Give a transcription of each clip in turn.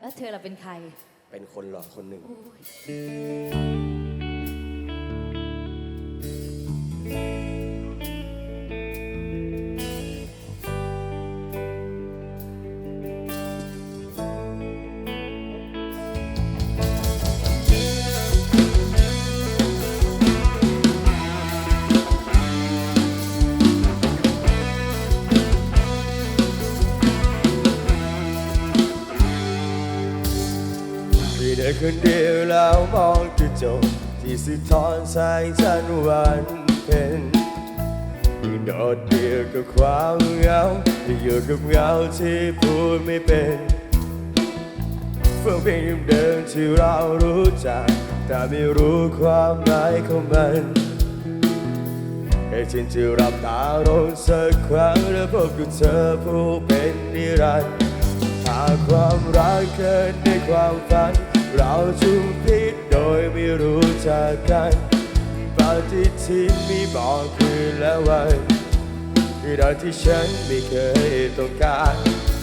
แล้วเธอเราเป็นใคร เป็นคนหล่อคนหนึ่ง โอ้ย ดินคนเดียวแล้วมองกระจกที่สะท้อนแสงจันทร์วันเพ็ญที่โดดเดี่ยวกับความเหงาที่อยู่กับเหงาที่พูดไม่เป็นฟังเพลงเดิมที่เรารู้จัก แต่ไม่รู้ความหมายของมันให้ฉันจะรับตาลงสักครั้งและพบกับเธอผู้เป็นนิรันดร์หากความรักเกินในความฝัน เราจุมพิษโดยไม่รู้จักกันปฏิทินมีบอกคืนและวันคือดังที่ฉันไม่เคยต้องการ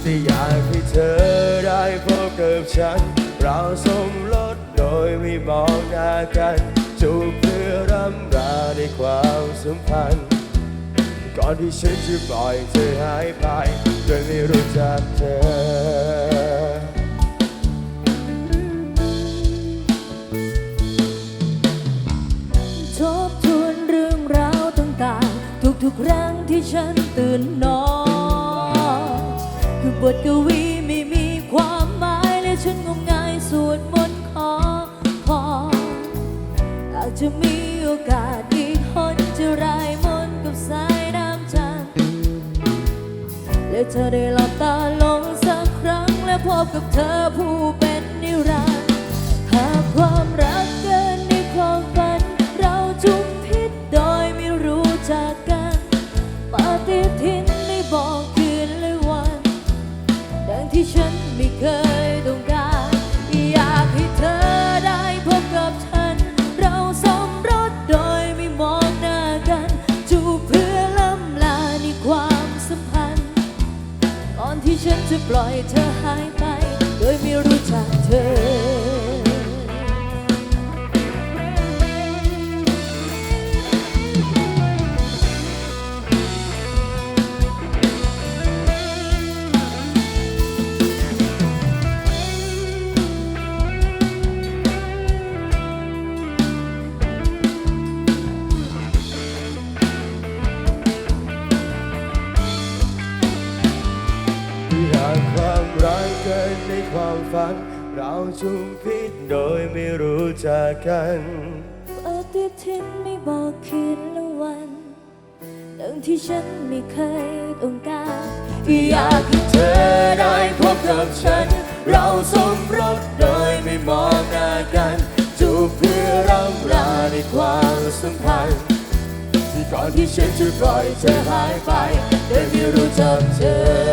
ที่อยากให้เธอได้พบกับฉัน เราสมรสโดยไม่มองหน้ากันจูบเพื่อรำลาในความสัมพันธ์ก่อนที่ฉันจะปล่อยเธอหายไปโดยไม่รู้จักเธอ ครั้งที่ฉันตื่นนอนคือบทกวีไม่มีความหมายและฉันงมงายสวดมนต์ขอพรอาจจะมีโอกาสอีกคนจะรายมนกับสายน้ำจันทร์และเธอได้หลับตาลงสักครั้งและพบกับเธอผู้เป็นนิรันดร์หากความรักเกินในความฝัน เราจุมพิษโดยไม่รู้จัก ที่เคยต้องการอยากให้เธอได้พบกับฉัน เราสมรสโดยไม่มองหน้ากันจูบเพื่อล้ำลาในความสัมพันธ์ก่อนที่ฉันจะปล่อยเธอหายไป โดยไม่รู้จักเธอ ฝัน เราจุมพิษโดยไม่รู้จักกันปฏิทินไม่บอกคืนและวันดังที่ฉันไม่เคยต้องการอยากให้เธอได้พบกับฉัน เราสมรสโดยไม่มองหน้ากันจูบเพื่อรำลาในความสัมพันธ์ที่ก่อนที่ฉันจะปล่อยเธอหายไปโดยไม่รู้จักเธอ